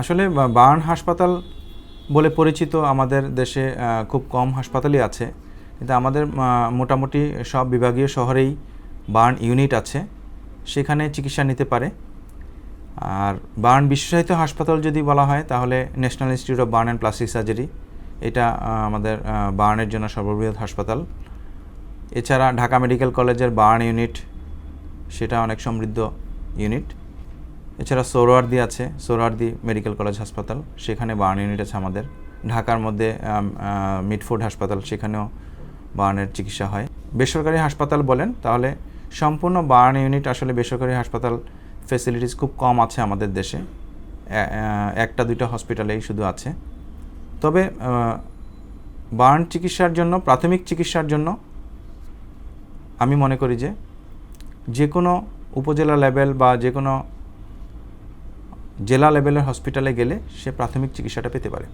আসলে বার্ন হাসপাতাল বলে পরিচিত আমাদের দেশে খুব কম হাসপাতালই আছে। কিন্তু আমাদের মোটামুটি সব বিভাগীয় শহরেই বার্ন ইউনিট আছে। সেখানে চিকিৎসা নিতে পারে। আর বার্ন বিশেষায়িত হাসপাতাল যদি বলা হয়, তাহলে national institute of burn and plastic surgery, এটা আমাদের বার্নের জন্য সর্ববৃহৎ হাসপাতাল। এছাড়া ঢাকা মেডিকেল কলেজের বার্ন ইউনিট, সেটা অনেক সমৃদ্ধ ইউনিট। এছাড়া সোহরাওয়ার্দী আছে সোহরাওয়ার্দী মেডিকেল কলেজ হাসপাতাল সেখানে বার্ন ইউনিট আছে আমাদের। ঢাকার মধ্যে আম, হাসপাতাল সেখানেও বার্নের চিকিৎসা হয়। বেসরকারি হাসপাতাল বলেন তাহলে সম্পূর্ণ বার্ন ইউনিট আসলে বেসরকারি হাসপাতাল ফেসিলিটিস খুব কম আছে আমাদের দেশে। একটা দুইটা হসপিটালেই শুধু আছে। তবে বার্ন চিকিৎসার জন্য প্রাথমিক চিকিৎসার জন্য আমি মনে করি যে যে কোনো উপজেলা লেভেল বা যে কোনো জেলা লেভেলের হসপিটালে গেলে সে প্রাথমিক চিকিৎসাটা পেতে পারে।